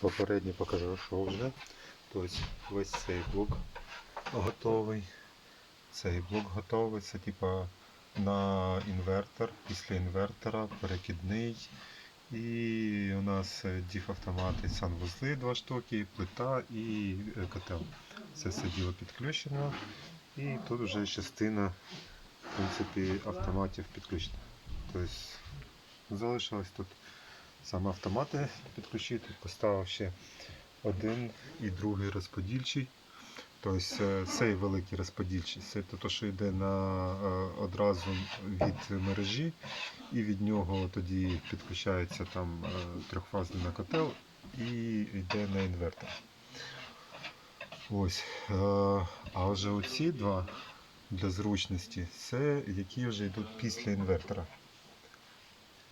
Попередньо покажу, що вже. Тобто весь цей блок готовий. Цей блок готовий. Це типа на інвертор, після інвертора, перекидний. І у нас діф-автомати, санвузли два штуки, плита і е, котел. Це все діло підключено. І тут вже частина в принципі, автоматів підключена. Тобто залишилось тут саме автомати підключити, поставив ще один і другий розподільчий. Тобто е, цей великий розподільчий, це те, що йде на, е, одразу від мережі, і від нього тоді підключається там е, трьохфазний на котел і йде на інвертор. Ось. А вже оці два для зручності, це які вже йдуть після інвертора.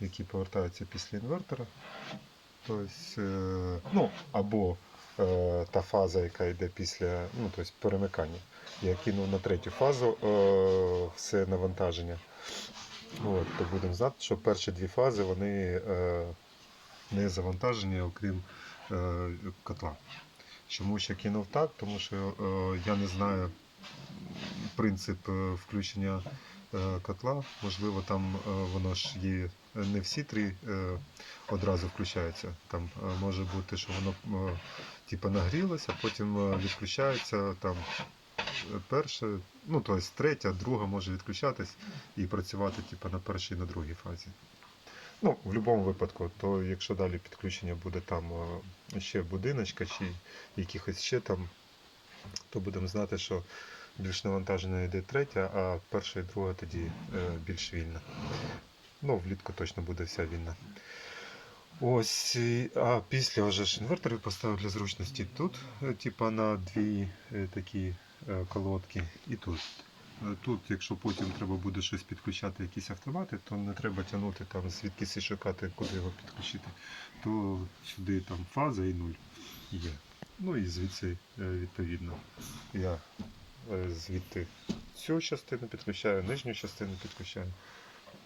Які повертаються після інвертора. Тобто, е, ну, або е, та фаза, яка йде після ну, тобто перемикання. Я кинув на третю фазу е, все навантаження. От, то будемо знати, що перші дві фази вони не завантажені, окрім котла. Чому ще кинув так? Тому що я не знаю принцип включення котла. Можливо, там е, воно ж є не всі три е, одразу включаються. Там е, може бути, що воно е, типу нагрілося, потім е, відключається там е, перше, ну тобто третя, друга може відключатись і працювати типу, на першій на другій фазі. Ну, в будь-якому випадку, то якщо далі підключення буде там е, ще будиночка чи якихось ще там, то будемо знати, що більш навантажена йде третя, а перша і друга тоді е, більш вільна. Ну, влітку точно буде вся вільна. Ось, а після вже ж інвертори поставив для зручності тут, е, типа на дві е, такі колодки, і тут. Тут, якщо потім треба буде щось підключати, якісь автомати, то не треба тягнути там звідкись шукати, куди його підключити. То сюди там фаза і нуль є. Ну і звідси відповідно. Я звідти цю частину підключаю, нижню частину підключаю.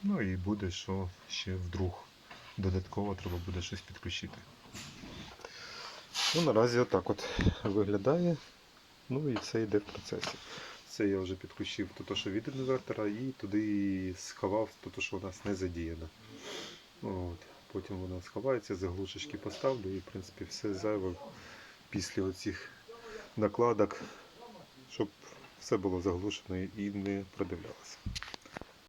Ну і буде, що ще вдруг додатково треба буде щось підключити. Ну, наразі отак от виглядає. Ну і все йде в процесі. Це я вже підключив то, що від інвертора і туди сховав то, що у нас не задіяно. От. Потім воно сховається, заглушечки поставлю і в принципі все зайве після оцих накладок, щоб все було заглушено і не продивлялося.